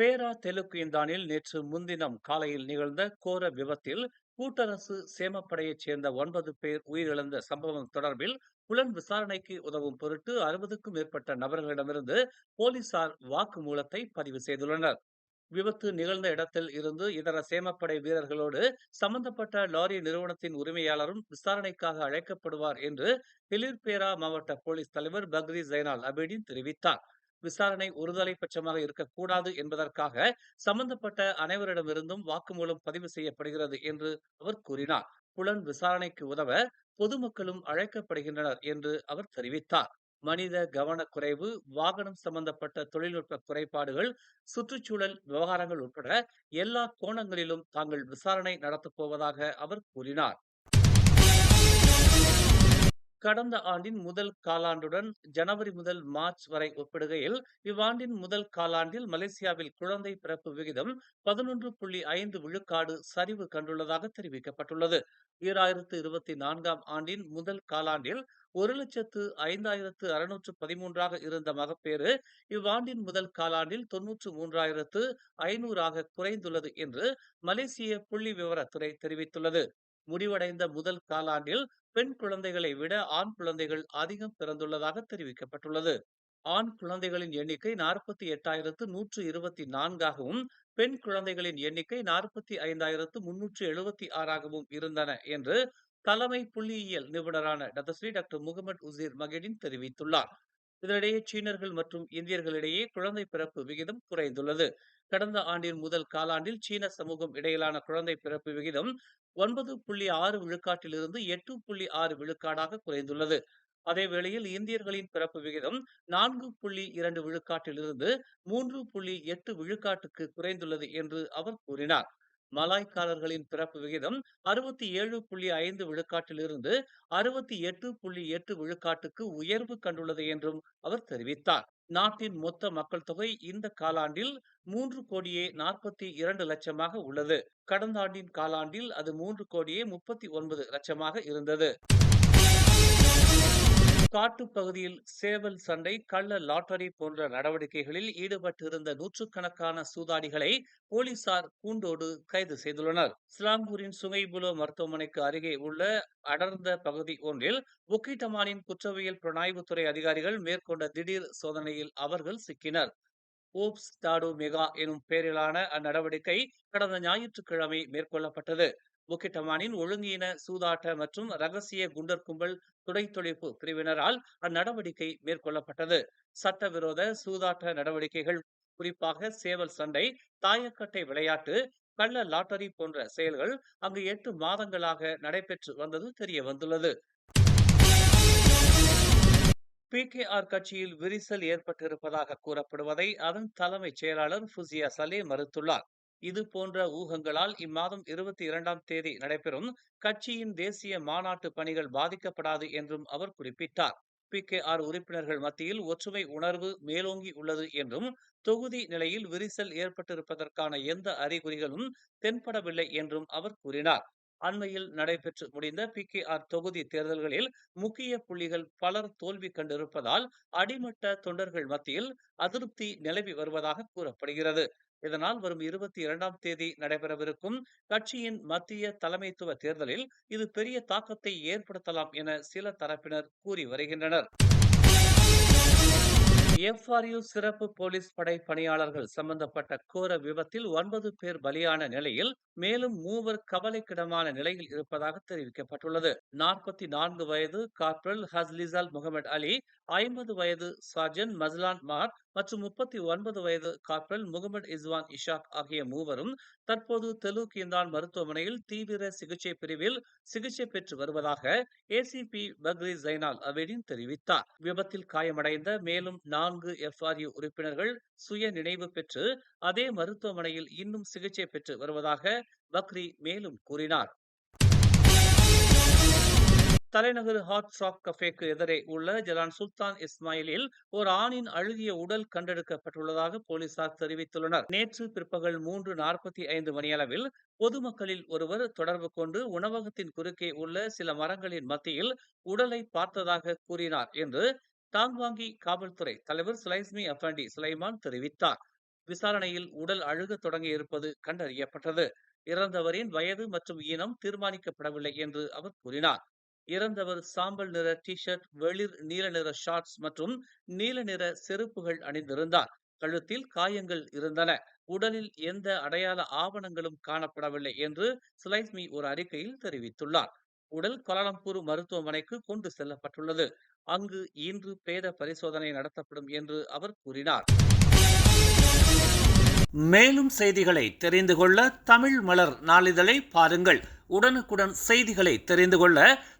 பேரா தெலுக்குந்தானில் நேற்று முன்தினம் காலையில் நிகழ்ந்த கோர விபத்தில் கூட்டரசு சேமப்படையைச் சேர்ந்த ஒன்பது பேர் உயிரிழந்த சம்பவம் தொடர்பில் புலன் விசாரணைக்கு உதவும் பொருட்டு அறுபதுக்கும் மேற்பட்ட நபர்களிடமிருந்து போலீசார் வாக்குமூலத்தை பதிவு செய்துள்ளனர். விபத்து நிகழ்ந்த இடத்தில் இருந்து இதர சேமப்படை வீரர்களோடு சம்பந்தப்பட்ட லாரி நிறுவனத்தின் உரிமையாளரும் விசாரணைக்காக அழைக்கப்படுவார் என்று பிலிர்பேரா மாவட்ட போலீஸ் தலைவர் பக்ரி ஜைனால் அபேடின் தெரிவித்தார். விசாரணை ஒருதலை பட்சமாக இருக்கக்கூடாது என்பதற்காக சம்பந்தப்பட்ட அனைவரிடமிருந்தும் வாக்குமூலம் பதிவு செய்யப்படுகிறது என்று அவர் கூறினார். புலன் விசாரணைக்கு உதவ பொதுமக்களும் அழைக்கப்படுகின்றனர் என்று அவர் தெரிவித்தார். மனித கவனக்குறைவு வாகனம் சம்பந்தப்பட்ட தொழில்நுட்ப குறைபாடுகள் சுற்றுச்சூழல் விவகாரங்கள் உட்பட எல்லா கோணங்களிலும் தாங்கள் விசாரணை நடத்தப் போவதாக அவர் கூறினார். கடந்த ஆண்டின் முதல் காலாண்டுடன் ஜனவரி முதல் மார்ச் வரை ஒப்பிடுகையில் இவ்வாண்டின் முதல் காலாண்டில் மலேசியாவில் குழந்தை பிறப்பு விகிதம் பதினொன்று புள்ளி ஐந்து விழுக்காடு சரிவு கண்டுள்ளதாக தெரிவிக்கப்பட்டுள்ளது. ஈராயிரத்து இருபத்தி நான்காம் ஆண்டின் முதல் காலாண்டில் ஒரு லட்சத்து ஐந்தாயிரத்து அறுநூற்று பதிமூன்றாக இருந்த மகப்பேறு இவ்வாண்டின் முதல் காலாண்டில் தொன்னூற்று மூன்றாயிரத்து ஐநூறாக குறைந்துள்ளது என்று மலேசிய புள்ளி விவரத்துறை தெரிவித்துள்ளது. முடிவடைந்த முதல் காலாண்டில் பெண் குழந்தைகளை விட ஆண் குழந்தைகள் அதிகம் பிறந்துள்ளதாக தெரிவிக்கப்பட்டுள்ளது. ஆண் குழந்தைகளின் எண்ணிக்கை நாற்பத்தி எட்டாயிரத்து நூற்று இருபத்தி நான்காகவும் பெண் குழந்தைகளின் எண்ணிக்கை நாற்பத்தி ஐந்தாயிரத்து முன்னூற்று எழுபத்தி ஆறாகவும் இருந்தன என்று தலைமை புள்ளியியல் நிபுணரான Datuk Seri doctor Mohamed Uzir Mahidin தெரிவித்துள்ளார். இதனிடையே சீனர்கள் மற்றும் இந்தியர்களிடையே குழந்தை பிறப்பு விகிதம் குறைந்துள்ளது. கடந்த ஆண்டின் முதல் காலாண்டில் சீன சமூகம் இடையிலான குழந்தை பிறப்பு விகிதம் ஒன்பது புள்ளி ஆறு விழுக்காட்டிலிருந்து எட்டு புள்ளி ஆறு விழுக்காடாக குறைந்துள்ளது. அதே வேளையில் இந்தியர்களின் பிறப்பு விகிதம் நான்கு புள்ளி இரண்டு விழுக்காட்டிலிருந்து மூன்று புள்ளி எட்டு விழுக்காட்டுக்கு குறைந்துள்ளது என்று அவர் கூறினார். மலாய்க்காரர்களின் பிறப்பு விகிதம் அறுபத்தி ஏழு புள்ளி ஐந்து விழுக்காட்டிலிருந்து அறுபத்தி எட்டு புள்ளி எட்டு விழுக்காட்டுக்கு உயர்வு கண்டுள்ளது என்றும் அவர் தெரிவித்தார். நாட்டின் மொத்த மக்கள் தொகை இந்த காலாண்டில் மூன்று கோடியே நாற்பத்தி இரண்டு லட்சமாக உள்ளது. கடந்த ஆண்டின் காலாண்டில் அது மூன்று கோடியே முப்பத்தி ஒன்பது லட்சமாக இருந்தது. காட்டுப் பகுதியில் சேவல் சண்டை கள்ள லாட்டரி போன்ற நடவடிக்கைகளில் ஈடுபட்டிருந்த நூற்றுக்கணக்கான சூதாடிகளை போலீசார் கூண்டோடு கைது செய்துள்ளனர். இஸ்லாம்பூரின் சுங்கைபுலோ மருத்துவமனைக்கு அருகே உள்ள அடர்ந்த பகுதி ஒன்றில் புக்கிட்டமானின் குற்றவியல் புலனாய்வுத்துறை அதிகாரிகள் மேற்கொண்ட திடீர் சோதனையில் அவர்கள் சிக்கினர். ஓப்ஸ் டாடு மெகா எனும் பெயரிலான அந்நடவடிக்கை கடந்த ஞாயிற்றுக்கிழமை மேற்கொள்ளப்பட்டது. முக்கிட்டமானின் ஒழுங்கீன சூதாட்ட மற்றும் ரகசிய குண்டர் கும்பல் துடைத்தொழிப்பு பிரிவினரால் அந்நடவடிக்கை மேற்கொள்ளப்பட்டது. சட்டவிரோத சூதாட்ட நடவடிக்கைகள் குறிப்பாக சேவல் சண்டை தாயக்கட்டை விளையாட்டு கள்ள லாட்டரி போன்ற செயல்கள் அங்கு எட்டு மாதங்களாக நடைபெற்று வந்தது தெரிய வந்துள்ளது பிகேஆர் கட்சியில் விரிசல் ஏற்பட்டிருப்பதாக கூறப்படுவதை அதன் தலைமைச் செயலாளர் ஃபுசியா சலே மறுத்துள்ளார். இது போன்ற ஊகங்களால் இம்மாதம் இருபத்தி இரண்டாம் தேதி நடைபெறும் கட்சியின் தேசிய மாநாட்டு பணிகள் பாதிக்கப்படாது என்றும் அவர் குறிப்பிட்டார். பி கே ஆர் உறுப்பினர்கள் மத்தியில் ஒற்றுமை உணர்வு மேலோங்கி உள்ளது என்றும் தொகுதி நிலையில் விரிசல் ஏற்பட்டிருப்பதற்கான எந்த அறிகுறிகளும் தென்படவில்லை என்றும் அவர் கூறினார். அண்மையில் நடைபெற்று முடிந்த பி கே ஆர் தொகுதி தேர்தல்களில் முக்கிய புள்ளிகள் பலர் தோல்வி கண்டிருப்பதால் அடிமட்ட தொண்டர்கள் மத்தியில் அதிருப்தி நிலவி வருவதாக கூறப்படுகிறது. இதனால் வரும் இருபத்தி இரண்டாம் தேதி நடைபெறவிருக்கும் கட்சியின் மத்திய தலைமைத்துவ தேர்தலில் இது பெரிய தாக்கத்தை ஏற்படுத்தலாம் என சில தரப்பினர் கூறி வருகின்றனர். எஃப்ஆர்யு சிறப்பு போலீஸ் படை பணியாளர்கள் சம்பந்தப்பட்ட கோர விபத்தில் ஒன்பது பேர் பலியான நிலையில் மேலும் மூவர் கவலைக்கிடமான நிலையில் இருப்பதாக தெரிவிக்கப்பட்டுள்ளது. நாற்பத்தி நான்கு வயது கார்பரல் ஹஸ்லிசால் முகமது அலி ஐம்பது வயது சார்ஜன் மஸ்லான் மார் மற்றும் முப்பத்தி ஒன்பது வயது கார்பரல் முகமது இஸ்வான் இஷாக் ஆகிய மூவரும் தற்போது தெலுக்கிந்தான் மருத்துவமனையில் தீவிர சிகிச்சை பிரிவில் சிகிச்சை பெற்று வருவதாக ஏசிபி பக்ரி ஜைனால் அவேடின் தெரிவித்தார். விபத்தில் காயமடைந்த மேலும் நான்கு எஃப்ஆர்யு உறுப்பினர்கள் சுய நினைவு பெற்று அதே மருத்துவமனையில் இன்னும் சிகிச்சை பெற்று வருவதாக பக்ரி மேலும் கூறினார். தலைநகர் ஹாட் சாக் கஃபேக்கு எதிரே உள்ள ஜலான் சுல்தான் இஸ்மாயிலில் ஒரு ஆணின் அழுகிய உடல் கண்டெடுக்கப்பட்டுள்ளதாக போலீசார் தெரிவித்துள்ளனர். நேற்று பிற்பகல் மூன்று நாற்பத்தி ஐந்து மணியளவில் பொதுமக்களில் ஒருவர் தொடர்பு கொண்டு உணவகத்தின் குறுக்கே உள்ள சில மரங்களின் மத்தியில் உடலை பார்த்ததாக கூறினார் என்று தாங்வாங்கி காவல்துறை தலைவர் சுலைஸ்மி அஃபண்டி சுலைமான் தெரிவித்தார். விசாரணையில் உடல் அழுகத் தொடங்கியிருப்பது கண்டறியப்பட்டது. இறந்தவரின் வயது மற்றும் இனம் தீர்மானிக்கப்படவில்லை என்று அவர் கூறினார். இறந்தவர் சாம்பல் நிற டி ஷர்ட் வெளிர் நீல நிற ஷார்ட்ஸ் மற்றும் நீல நிற செருப்புகள் அணிந்திருந்தார். கழுத்தில் காயங்கள் இருந்தன. உடலில் எந்த அடையாள ஆவணங்களும் காணப்படவில்லை என்று சிலைஸ்மி ஒரு அறிக்கையில் தெரிவித்துள்ளார். உடல் கோலாலம்பூர் மருத்துவமனைக்கு கொண்டு செல்லப்பட்டுள்ளது. அங்கு இன்று பிரேத பரிசோதனை நடத்தப்படும் என்று அவர் கூறினார். மேலும் செய்திகளை தெரிந்து கொள்ள தமிழ் மலர் நாளிதழை பாருங்கள். உடனுக்குடன் செய்திகளை தெரிந்து கொள்ள